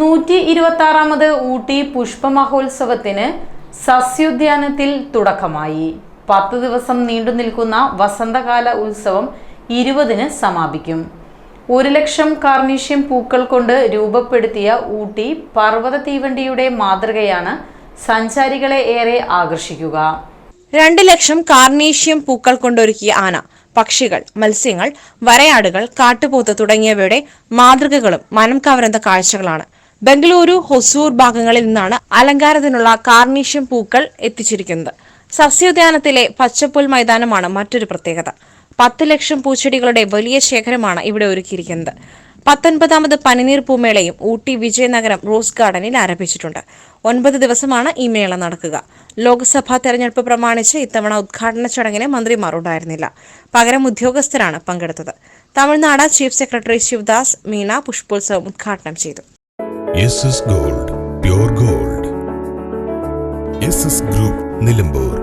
നൂറ്റി ഇരുപത്തി ആറാമത് ഊട്ടി പുഷ്പമഹോത്സവത്തിന് സസ്യോദ്യാനത്തിൽ തുടക്കമായി. പത്ത് ദിവസം നീണ്ടു നിൽക്കുന്ന വസന്തകാല ഉത്സവം ഇരുപതിന് സമാപിക്കും. ഒരു ലക്ഷം കാർണീഷ്യം പൂക്കൾ കൊണ്ട് രൂപപ്പെടുത്തിയ ഊട്ടി പർവത തീവണ്ടിയുടെ മാതൃകയാണ് സഞ്ചാരികളെ ഏറെ ആകർഷിക്കുക. രണ്ട് ലക്ഷം കാർണീഷ്യം പൂക്കൾ കൊണ്ടൊരുക്കിയ ആന പക്ഷികൾ മത്സ്യങ്ങൾ വരയാടുകൾ കാട്ടുപോത്ത് തുടങ്ങിയവയുടെ മാതൃകകളും മനം കവരുന്ന കാഴ്ചകളാണ്. ബംഗളൂരു ഹൊസൂർ ഭാഗങ്ങളിൽ നിന്നാണ് അലങ്കാരത്തിനുള്ള കാർണീഷ്യം പൂക്കൾ എത്തിച്ചിരിക്കുന്നത്. സസ്യോദ്യാനത്തിലെ പച്ചപ്പുൽ മൈതാനമാണ് മറ്റൊരു പ്രത്യേകത. പത്ത് ലക്ഷം പൂച്ചെടികളുടെ വലിയ ശേഖരമാണ് ഇവിടെ ഒരുക്കിയിരിക്കുന്നത്. പത്തൊൻപതാമത് പനിനീർ പൂമേളയും ഊട്ടി വിജയനഗരം റോസ് ഗാർഡനിൽ ആരംഭിച്ചിട്ടുണ്ട്. ഒൻപത് ദിവസമാണ് ഈ മേള നടക്കുക. ലോക്സഭാ തെരഞ്ഞെടുപ്പ് പ്രമാണിച്ച് ഇത്തവണ ഉദ്ഘാടന ചടങ്ങിന് മന്ത്രിമാർ ഉണ്ടായിരുന്നില്ല. പകരം ഉദ്യോഗസ്ഥരാണ് പങ്കെടുത്തത്. തമിഴ്നാട് ചീഫ് സെക്രട്ടറി ശിവദാസ് മീണ പുഷ്പോത്സവം ഉദ്ഘാടനം ചെയ്തു. Gold pure gold group Nilambur